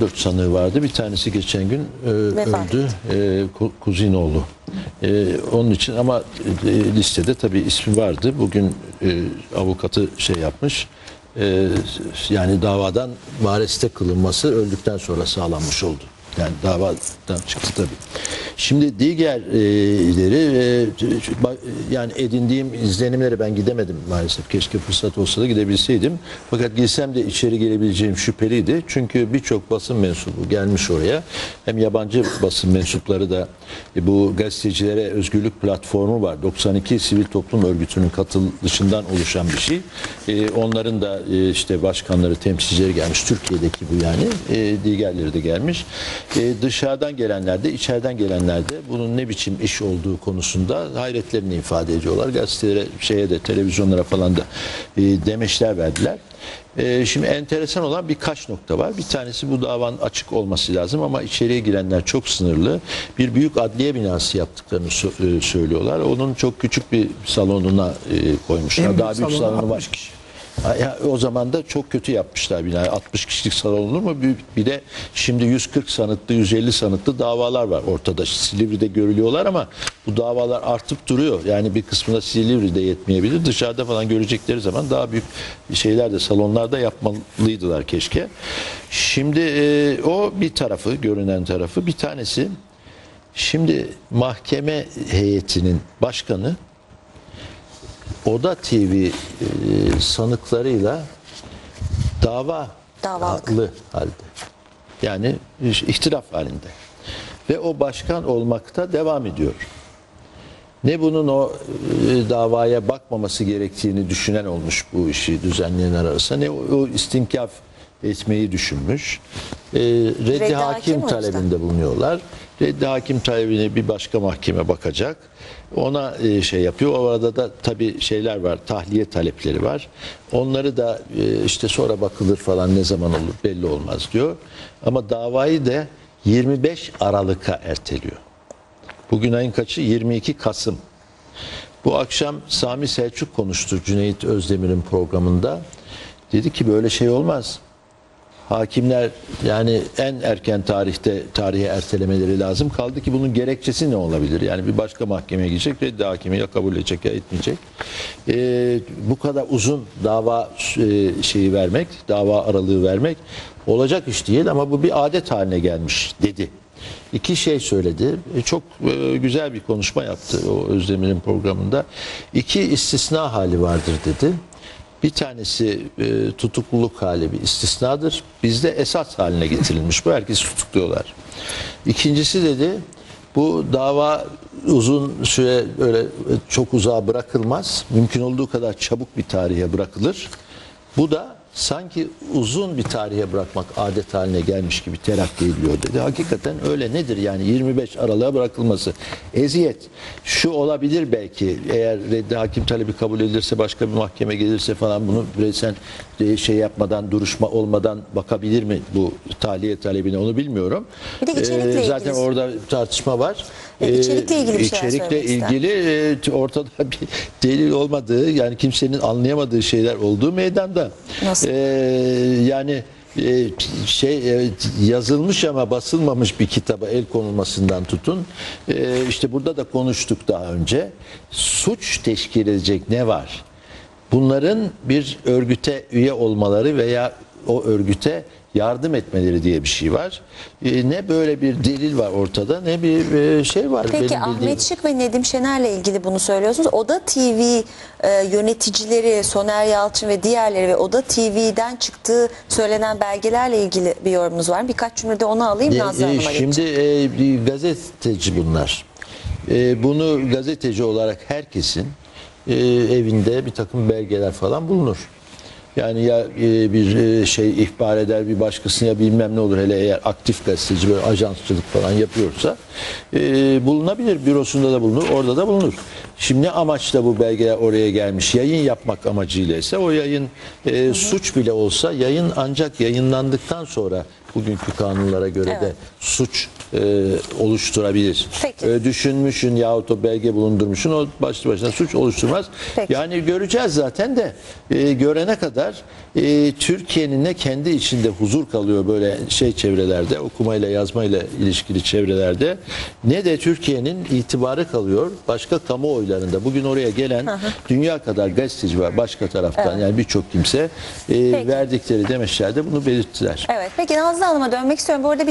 Dört sanığı vardı. Bir tanesi geçen gün e, Vefat öldü. E, Ku- Kuzinoğlu. E, onun için ama e, listede tabii ismi vardı. Bugün e, avukatı şey yapmış. E, yani davadan variste kılınması öldükten sonra sağlanmış oldu. Yani davadan çıktı tabii. Şimdi diğerleri e, ba- yani edindiğim izlenimlere ben gidemedim maalesef. Keşke fırsat olsa da gidebilseydim. Fakat gitsem de içeri girebileceğim şüpheliydi. Çünkü birçok basın mensubu gelmiş oraya. Hem yabancı basın mensupları da e, bu gazetecilere özgürlük platformu var. 92 sivil toplum örgütünün katılışından oluşan bir şey. E, onların da e, işte başkanları, temsilcileri gelmiş. Türkiye'deki bu yani. E, diğerleri de gelmiş. E, dışarıdan gelenler de, içeriden gelenler de bunun ne biçim iş olduğu konusunda hayretlerini ifade ediyorlar. Gazetelere, şeye de, televizyonlara falan da e, demeçler verdiler. E, şimdi enteresan olan birkaç nokta var. Bir tanesi bu davanın açık olması lazım ama içeriye girenler çok sınırlı. Bir büyük adliye binası yaptıklarını sö- e, söylüyorlar. Onun çok küçük bir salonuna e, koymuşlar. Daha büyük salonu var. 60 kişi. O zaman da çok kötü yapmışlar binayı. 60 kişilik salon olur mu? Bir, de şimdi 140 sanıklı, 150 sanıklı davalar var ortada. Silivri'de görülüyorlar ama bu davalar artıp duruyor. Yani bir kısmında Silivri'de yetmeyebilir. Dışarıda falan görecekleri zaman daha büyük şeyler de salonlarda yapmalıydılar keşke. Şimdi e, o bir tarafı, görünen tarafı. Bir tanesi şimdi mahkeme heyetinin başkanı Oda TV e, sanıklarıyla dava Davalık. haklı halde. Yani ihtilaf halinde. Ve o başkan olmakta devam ediyor. Ne bunun o e, davaya bakmaması gerektiğini düşünen olmuş bu işi düzenleyenler arasında ne o, o istinkaf etmeyi düşünmüş. E, reddi, Reddi hakim, hakim talebinde bulunuyorlar. Reddi hakim talebine bir başka mahkeme bakacak. Ona e, şey yapıyor. O arada da tabii şeyler var. Tahliye talepleri var. Onları da e, işte sonra bakılır falan ne zaman olur belli olmaz diyor. Ama davayı da 25 Aralık'a erteliyor. Bugün ayın kaçı? 22 Kasım. Bu akşam Sami Selçuk konuştu Cüneyt Özdemir'in programında. Dedi ki böyle şey olmaz. Hakimler yani en erken tarihte tarihe ertelemeleri lazım. Kaldı ki bunun gerekçesi ne olabilir? Yani bir başka mahkemeye gidecek reddi hakimi ya kabul edecek ya etmeyecek. Ee, bu kadar uzun dava e, şeyi vermek, dava aralığı vermek olacak iş değil ama bu bir adet haline gelmiş dedi. İki şey söyledi. E, Çok e, güzel bir konuşma yaptı o Özdemir'in programında. İki istisna hali vardır dedi. Bir tanesi e, tutukluluk hali bir istisnadır. Bizde esas haline getirilmiş. Bu herkes tutukluyorlar. İkincisi dedi bu dava uzun süre öyle çok uzağa bırakılmaz. Mümkün olduğu kadar çabuk bir tarihe bırakılır. Bu da sanki uzun bir tarihe bırakmak adet haline gelmiş gibi telakki ediliyor dedi. Hakikaten öyle nedir yani 25 Aralık'a bırakılması. Eziyet. Şu olabilir belki eğer reddi hakim talebi kabul edilirse başka bir mahkeme gelirse falan bunu sen e, şey yapmadan duruşma olmadan bakabilir mi bu tahliye talebine onu bilmiyorum. Bir de içerikle Ee, Zaten ilgili- orada tartışma var. E, içerikle ilgili bir şeyler İçerikle söylemek ister. ilgili e, ortada bir delil olmadığı yani kimsenin anlayamadığı şeyler olduğu meydanda. Nasıl? Ee, yani e, şey e, yazılmış ama basılmamış bir kitaba el konulmasından tutun. E, işte burada da konuştuk daha önce. Suç teşkil edecek ne var? Bunların bir örgüte üye olmaları veya o örgüte yardım etmeleri diye bir şey var. E, ne böyle bir delil var ortada ne bir e, şey var. Peki benim Ahmet bildiğim. Şık ve Nedim Şener'le ilgili bunu söylüyorsunuz. Oda TV e, yöneticileri Soner Yalçın ve diğerleri ve Oda TV'den çıktığı söylenen belgelerle ilgili bir yorumunuz var mı? Birkaç cümlede onu alayım E, Nazlı e, Şimdi e, gazeteci bunlar. E, bunu gazeteci olarak herkesin e, evinde bir takım belgeler falan bulunur. Yani ya e, bir e, şey ihbar eder bir başkasına ya bilmem ne olur hele eğer aktif gazeteci böyle ajansçılık falan yapıyorsa e, bulunabilir. Bürosunda da bulunur, orada da bulunur. Şimdi ne amaçla bu belgeler oraya gelmiş? Yayın yapmak amacıyla ise o yayın e, suç bile olsa yayın ancak yayınlandıktan sonra bugünkü kanunlara göre de Evet. suç e, oluşturabilir. Peki. E, düşünmüşün yahut o belge bulundurmuşsun o başlı başına suç oluşturmaz. Peki. Yani göreceğiz zaten de e, görene kadar e, Türkiye'nin ne kendi içinde huzur kalıyor böyle şey çevrelerde okumayla yazmayla ilişkili çevrelerde ne de Türkiye'nin itibarı kalıyor başka kamuoylarında. Bugün oraya gelen dünya kadar gazeteci var başka taraftan yani birçok kimse e, verdikleri demeçlerde bunu belirttiler. Evet. Peki Nazlı Hanım'a dönmek istiyorum. Bu arada bir